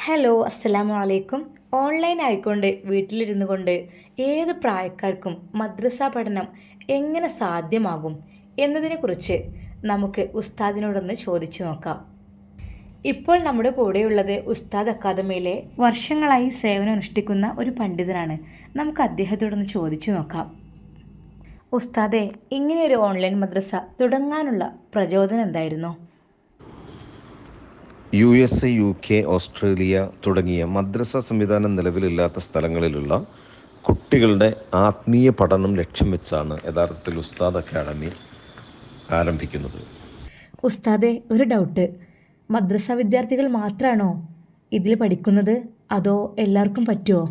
Hello അസ്സലാമു അലൈക്കും online ആയിക്കൊണ്ട് വീട്ടിലിരുന്നു കൊണ്ട് ഏത് പ്രായക്കാർക്കും മദ്രസ പഠനം എങ്ങനെ സാധ്യമാകും എന്നതിനെക്കുറിച്ച് നമുക്ക് ഉസ്താദിനോടൊന്ന് ചോദിച്ചു നോക്കാം. ഇപ്പോൾ നമ്മുടെ കൂടെയുള്ളത് ഉസ്താദ് അക്കാദമിയിലെ വർഷങ്ങളായി സേവനം അനുഷ്ഠിക്കുന്ന ഒരു പണ്ഡിതനാണ്. നമുക്ക് അദ്ദേഹത്തോടൊന്ന് ചോദിച്ചു നോക്കാം. ഉസ്താദെ ഇങ്ങനെയൊരു ഓൺലൈൻ മദ്രസ തുടങ്ങാനുള്ള പ്രചോദനം എന്തായിരുന്നു? U S A U K Australia തുടങ്ങിയ മദ്രസ സംവിധാനം നിലവിലില്ലാത്ത സ്ഥലങ്ങളിലുള്ള കുട്ടികളുടെ ആത്മീയ പഠനം ലക്ഷ്യം വെച്ചാണ് യഥാർത്ഥത്തിൽ ഉസ്താദ് അക്കാഡമി ആരംഭിക്കുന്നത്. ഉസ്താദെ ഒരു ഡൗട്ട് മദ്രസ വിദ്യാർത്ഥികൾ മാത്രമാണോ ഇതിൽ പഠിക്കുന്നത്? അതോ എല്ലാവർക്കും പറ്റുമോ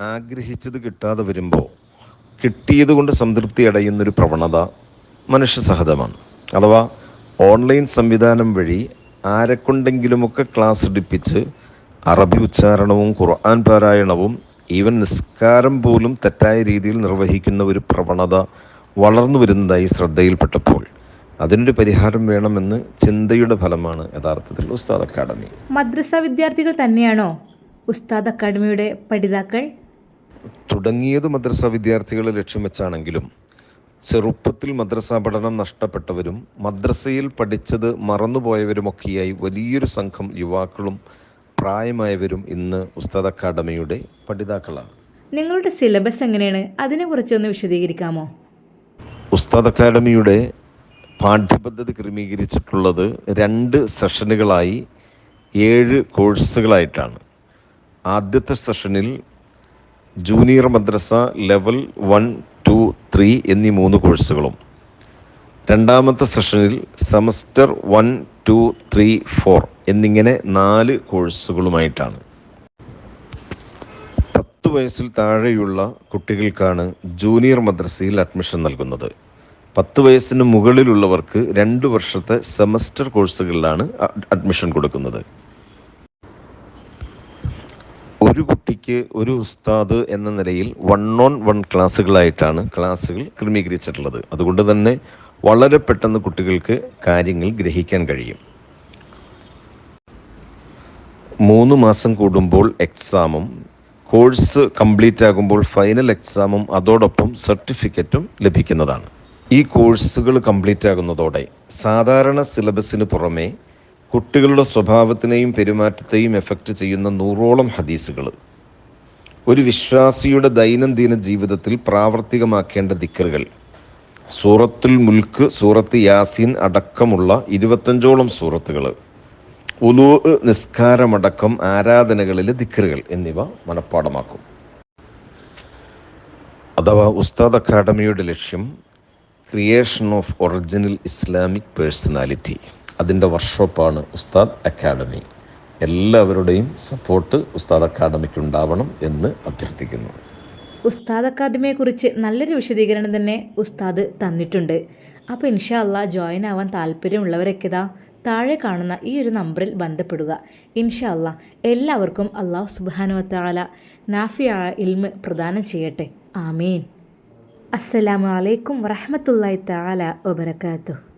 ആഗ്രഹിച്ചത് കിട്ടാതെ വരുമ്പോൾ കിട്ടിയത് കൊണ്ട് സംതൃപ്തി അടയുന്നൊരു പ്രവണത മനുഷ്യ സഹജമാണ്. അഥവാ ഓൺലൈൻ സംവിധാനം വഴി ആരെക്കൊണ്ടെങ്കിലുമൊക്കെ ക്ലാസ് എടുപ്പിച്ച് അറബി ഉച്ചാരണവും ഖുർആൻ പാരായണവും ഈവൻ നിസ്കാരം പോലും തെറ്റായ രീതിയിൽ നിർവഹിക്കുന്ന ഒരു പ്രവണത വളർന്നു വരുന്നതായി ശ്രദ്ധയിൽപ്പെട്ടപ്പോൾ അതിനൊരു പരിഹാരം വേണമെന്ന് ചിന്തയുടെ ഫലമാണ് യഥാർത്ഥത്തിൽ ഉസ്താദ് അക്കാഡമി മദ്രസ വിദ്യാർത്ഥികൾ തന്നെയാണോ ഉസ്താദ് അക്കാഡമിയുടെ പഠിതാക്കൾ? തുടങ്ങിയത് മദ്രസ വിദ്യാർത്ഥികളെ ലക്ഷ്യം വെച്ചാണെങ്കിലും ചെറുപ്പത്തിൽ മദ്രസ പഠനം നഷ്ടപ്പെട്ടവരും മദ്രസയിൽ പഠിച്ചത് മറന്നുപോയവരുമൊക്കെയായി വലിയൊരു സംഘം യുവാക്കളും പ്രായമായവരും ഇന്ന് ഉസ്താദ് അക്കാഡമിയുടെ പഠിതാക്കളാണ്. നിങ്ങളുടെ സിലബസ് എങ്ങനെയാണ്? അതിനെക്കുറിച്ചൊന്ന് വിശദീകരിക്കാമോ? ഉസ്താദ് അക്കാഡമിയുടെ പാഠ്യപദ്ധതി ക്രമീകരിച്ചിട്ടുള്ളത് രണ്ട് സെഷനുകളായി ഏഴ് കോഴ്സുകളായിട്ടാണ്. ആദ്യത്തെ സെഷനിൽ ജൂനിയർ മദ്രസ ലെവൽ വൺ ത്രീ എന്നീ മൂന്ന് കോഴ്സുകളും. രണ്ടാമത്തെ സെഷനിൽ semester one two three four എന്നിങ്ങനെ നാല് കോഴ്സുകളുമായിട്ടാണ്. പത്ത് വയസ്സിൽ താഴെയുള്ള കുട്ടികൾക്കാണ് ജൂനിയർ മദ്രസയിൽ അഡ്മിഷൻ നൽകുന്നത്. പത്ത് വയസ്സിന് മുകളിലുള്ളവർക്ക് രണ്ട് വർഷത്തെ സെമസ്റ്റർ കോഴ്സുകളിലാണ് അഡ്മിഷൻ കൊടുക്കുന്നത്. ഒരു ഒരു ഉസ്താദ് എന്ന നിലയിൽ വൺ ഓൺ വൺ ക്ലാസ്സുകളായിട്ടാണ് ക്ലാസ്സുകൾ ക്രമീകരിച്ചിട്ടുള്ളത്. അതുകൊണ്ട് തന്നെ വളരെ പെട്ടെന്ന് കുട്ടികൾക്ക് കാര്യങ്ങൾ ഗ്രഹിക്കാൻ കഴിയും. മൂന്ന് മാസം കൂടുമ്പോൾ എക്സാമും കോഴ്സ് കംപ്ലീറ്റ് ആകുമ്പോൾ ഫൈനൽ എക്സാമും അതോടൊപ്പം സർട്ടിഫിക്കറ്റും ലഭിക്കുന്നതാണ്. ഈ കോഴ്സുകൾ കംപ്ലീറ്റ് ആകുന്നതോടെ സാധാരണ സിലബസിന് പുറമേ കുട്ടികളുടെ സ്വഭാവത്തിനെയും പെരുമാറ്റത്തെയും എഫക്റ്റ് ചെയ്യുന്ന നൂറോളം ഹദീസുകൾ. ഒരു വിശ്വാസിയുടെ ദൈനംദിന ജീവിതത്തിൽ പ്രാവർത്തികമാക്കേണ്ട ദിക്കറുകൾ. സൂറത്തുൽ മുൽക്ക് സൂറത്ത് യാസീൻ അടക്കമുള്ള ഇരുപത്തഞ്ചോളം സൂറത്തുകൾ ഉലു നിസ്കാരമടക്കം ആരാധനകളിലെ ദിക്കറുകൾ എന്നിവ മനഃപ്പാടമാക്കും. അഥവാ ഉസ്താദ് അക്കാഡമിയുടെ ലക്ഷ്യം creation of original Islamic personality. അതിന്റെ വർക്ക്ഷോപ്പാണ് ഉസ്താദ് അക്കാഡമി. എല്ലാവരുടെയും സപ്പോർട്ട് ഉസ്താദ് അക്കാദമിക്ക് ഉണ്ടാവണം എന്ന് അഭ്യർത്ഥിക്കുന്നു. ഉസ്താദ് അക്കാദമിയെക്കുറിച്ച് നല്ലൊരു വിശദീകരണം തന്നെ ഉസ്താദ് തന്നിട്ടുണ്ട്. അപ്പോൾ ഇൻഷാ അള്ളാ ജോയിൻ ആവാൻ താല്പര്യമുള്ളവരൊക്കെ ഇതാ താഴെ കാണുന്ന ഈ ഒരു നമ്പറിൽ ബന്ധപ്പെടുക. ഇൻഷാ അള്ളാ എല്ലാവർക്കും അള്ളാഹു സുബാനുവത്താല നാഫിയ ഇൽമ് പ്രദാനം ചെയ്യട്ടെ. ആമീൻ. അസ്സലാമു അലൈക്കും വറഹമത്തല്ലാ താല വബർക്കാത്തു